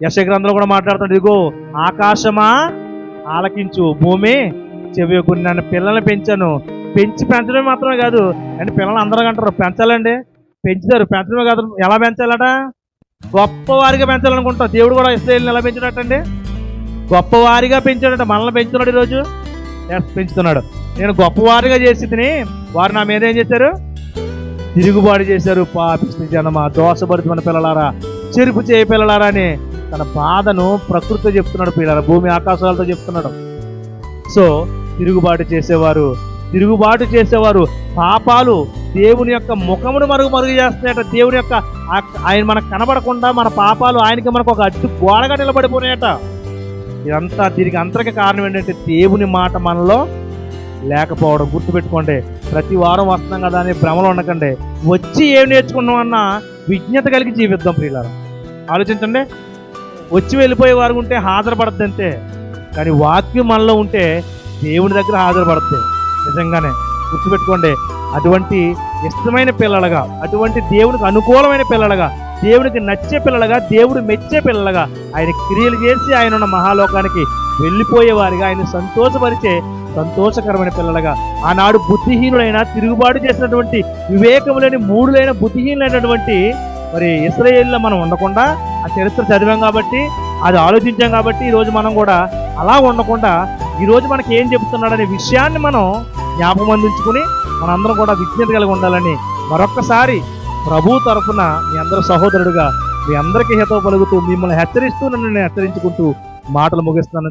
యశ కూడా మాట్లాడుతున్నాడు ఇదిగో ఆకాశమా ఆలకించు భూమి చెవి కొన్ని నన్ను పిల్లల్ని పెంచాను. పెంచి పెంచడమే మాత్రమే కాదు అంటే పిల్లలు అందరూ అంటారు పెంచాలండి పెంచుతారు పెంచడమే కాదు ఎలా పెంచాలట? గొప్పవారిగా పెంచాలనుకుంటాం దేవుడు కూడా ఇస్రాయల్ని ఎలా పెంచాడటండి గొప్పవారిగా పెంచాడట మనల్ని పెంచుతున్నాడు ఈరోజు. పెంచుతున్నాడు. నేను గొప్పవారిగా చేసి తిని వారు నా మీద ఏం చేశారు? తిరుగుబాటు చేశారు పాపిష్టి జనమా దోషభరితమైన పిల్లలారా చెరుపు చేయ పిల్లలారా అని తన బాధను ప్రకృతితో చెప్తున్నాడు పిల్లల భూమి ఆకాశాలతో చెప్తున్నాడు. సో తిరుగుబాటు చేసేవారు తిరుగుబాటు చేసేవారు పాపాలు దేవుని యొక్క ముఖమును మరుగు మరుగు చేస్తున్నాయట. దేవుని యొక్క ఆయన మనకు కనబడకుండా మన పాపాలు ఆయనకి మనకు ఒక అడ్డు గోడగా నిలబడిపోయాయట ఇదంతా దీనికి అంతరికి కారణం ఏంటంటే దేవుని మాట మనలో లేకపోవడం. గుర్తుపెట్టుకోండి ప్రతి వారం వస్తున్నాం కదా అని భ్రమలో ఉండకండి. వచ్చి ఏం నేర్చుకున్నాం అన్న విజ్ఞత కలిగి జీవిద్దాం ప్రియులారా. ఆలోచించండి. వచ్చి వెళ్ళిపోయే వారు ఉంటే హాజరుపడద్దు అంతే కానీ వాక్యం మనలో ఉంటే దేవుని దగ్గర హాజరుపడద్ది. నిజంగానే గుర్తుపెట్టుకోండి అటువంటి ఇష్టమైన పిల్లలుగా అటువంటి దేవునికి అనుకూలమైన పిల్లలుగా దేవునికి నచ్చే పిల్లలుగా దేవుడు మెచ్చే పిల్లలుగా ఆయన క్రియలు చేసి ఆయన ఉన్న మహాలోకానికి వెళ్ళిపోయేవారిగా ఆయన సంతోషపరిచే సంతోషకరమైన పిల్లలుగా ఆనాడు బుద్ధిహీనులైన తిరుగుబాటు చేసినటువంటి వివేకము లేని మూడులైన బుద్ధిహీనులైనటువంటి మరి ఇస్రాయేల్లో మనం ఉండకుండా ఆ చరిత్ర చదివాం కాబట్టి అది ఆలోచించాం కాబట్టి ఈరోజు మనం కూడా అలా ఉండకుండా ఈరోజు మనకి ఏం చెప్తున్నాడనే విషయాన్ని మనం జ్ఞాపకం అందించుకుని మనందరం కూడా విజ్ఞత కలిగి ఉండాలని మరొక్కసారి ప్రభు తరఫున మీ అందరు సహోదరుడుగా మీ అందరికీ హితవు పలుకుతూ మిమ్మల్ని హెచ్చరిస్తూ నన్ను నేను హెచ్చరించుకుంటూ మాటలు ముగిస్తున్నాను.